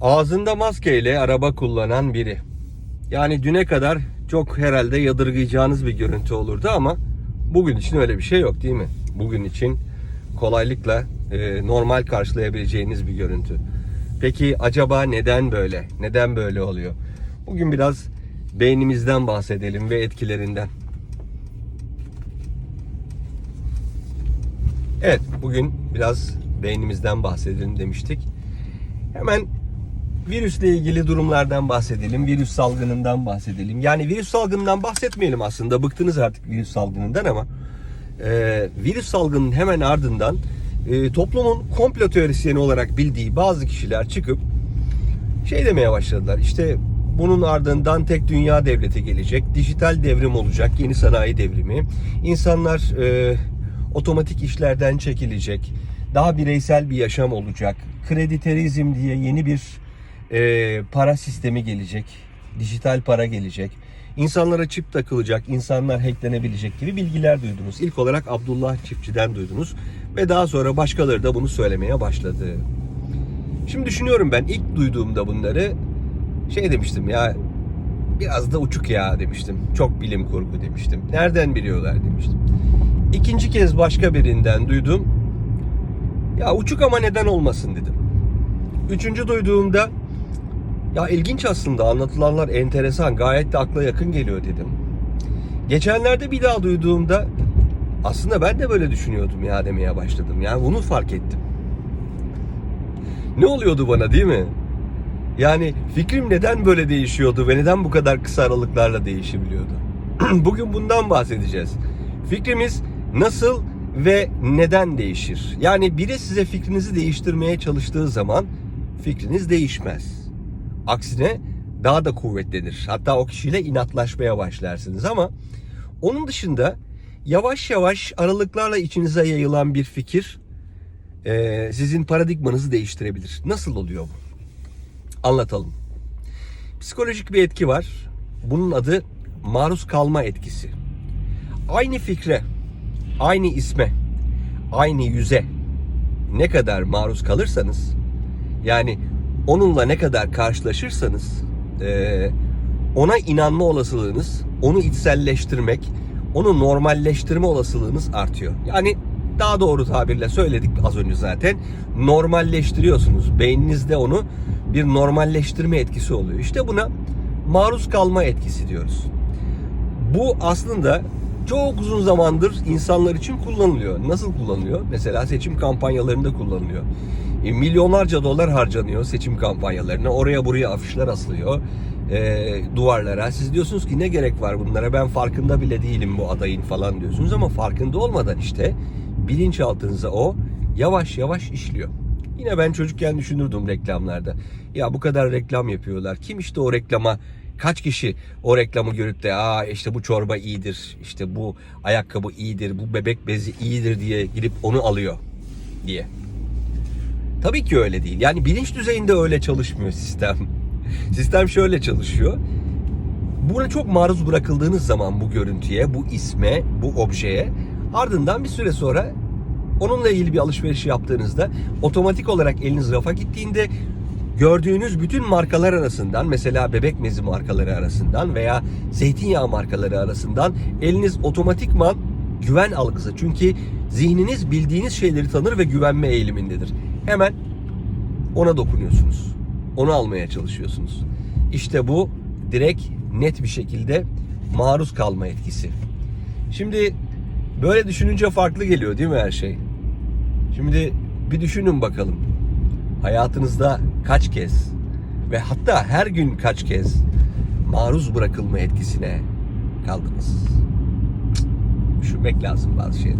Ağzında maskeyle araba kullanan biri. Yani düne kadar çok herhalde yadırgayacağınız bir görüntü olurdu ama bugün için öyle bir şey yok değil mi? Bugün için kolaylıkla e, normal karşılayabileceğiniz bir görüntü. Peki acaba neden böyle? Neden böyle oluyor? Bugün biraz beynimizden bahsedelim ve etkilerinden. Evet, bugün biraz beynimizden bahsedelim demiştik. Hemen virüsle ilgili durumlardan bahsedelim, virüs salgınından bahsedelim. Yani virüs salgınından bahsetmeyelim aslında, bıktınız artık virüs salgınından ama e, virüs salgının hemen ardından e, toplumun komplo teorisyeni olarak bildiği bazı kişiler çıkıp şey demeye başladılar. İşte bunun ardından tek dünya devleti gelecek, dijital devrim olacak, yeni sanayi devrimi. İnsanlar e, otomatik işlerden çekilecek, daha bireysel bir yaşam olacak. Krediterizm diye yeni bir e, para sistemi gelecek, dijital para gelecek. İnsanlara çip takılacak, insanlar hacklenebilecek gibi bilgiler duydunuz. İlk olarak Abdullah Çiftçi'den duydunuz ve daha sonra başkaları da bunu söylemeye başladı. Şimdi düşünüyorum ben ilk duyduğumda bunları şey demiştim ya biraz da uçuk ya demiştim. Çok bilim kurgu demiştim. Nereden biliyorlar demiştim. İkinci kez başka birinden duydum. Ya uçuk ama neden olmasın dedim. Üçüncü duyduğumda ya ilginç aslında anlatılanlar enteresan gayet de akla yakın geliyor dedim. Geçenlerde bir daha duyduğumda aslında ben de böyle düşünüyordum ya demeye başladım. Yani bunu fark ettim. Ne oluyordu bana değil mi? Yani fikrim neden böyle değişiyordu ve neden bu kadar kısa aralıklarla değişebiliyordu? Bugün bundan bahsedeceğiz. Fikrimiz nasıl ve neden değişir? Yani biri size fikrinizi değiştirmeye çalıştığı zaman fikriniz değişmez. Aksine daha da kuvvetlenir. Hatta o kişiyle inatlaşmaya başlarsınız ama onun dışında yavaş yavaş aralıklarla içinize yayılan bir fikir e, sizin paradigmanızı değiştirebilir. Nasıl oluyor bu? Anlatalım. Psikolojik bir etki var. Bunun adı maruz kalma etkisi. Aynı fikre, aynı isme, aynı yüze ne kadar maruz kalırsanız, yani onunla ne kadar karşılaşırsanız, e, ona inanma olasılığınız, onu içselleştirmek, onu normalleştirme olasılığınız artıyor. Yani daha doğru tabirle söyledik az önce zaten. Normalleştiriyorsunuz. Beyninizde onu bir normalleştirme etkisi oluyor. İşte buna maruz kalma etkisi diyoruz. Bu aslında çok uzun zamandır insanlar için kullanılıyor. Nasıl kullanılıyor? Mesela seçim kampanyalarında kullanılıyor. E, milyonlarca dolar harcanıyor seçim kampanyalarına. Oraya buraya afişler asılıyor e, duvarlara. Siz diyorsunuz ki ne gerek var bunlara ben farkında bile değilim bu adayın falan diyorsunuz ama farkında olmadan işte bilinçaltınıza o yavaş yavaş işliyor. Yine ben çocukken düşünürdüm reklamlarda. Ya bu kadar reklam yapıyorlar. Kim işte o reklama kaç kişi o reklamı görüp de aa işte bu çorba iyidir, işte bu ayakkabı iyidir, bu bebek bezi iyidir diye gidip onu alıyor diye. Tabii ki öyle değil. Yani bilinç düzeyinde öyle çalışmıyor sistem. Sistem şöyle çalışıyor. Buna çok maruz bırakıldığınız zaman bu görüntüye, bu isme, bu objeye ardından bir süre sonra onunla ilgili bir alışveriş yaptığınızda otomatik olarak eliniz rafa gittiğinde gördüğünüz bütün markalar arasından mesela bebek mezi markaları arasından veya zeytinyağı markaları arasından eliniz otomatikman güven algısı. Çünkü zihniniz bildiğiniz şeyleri tanır ve güvenme eğilimindedir. Hemen ona dokunuyorsunuz. Onu almaya çalışıyorsunuz. İşte bu direkt net bir şekilde maruz kalma etkisi. Şimdi böyle düşününce farklı geliyor değil mi her şey? Şimdi bir düşünün bakalım. Hayatınızda kaç kez ve hatta her gün kaç kez maruz bırakılma etkisine kaldınız? Düşünmek lazım bazı şeyler.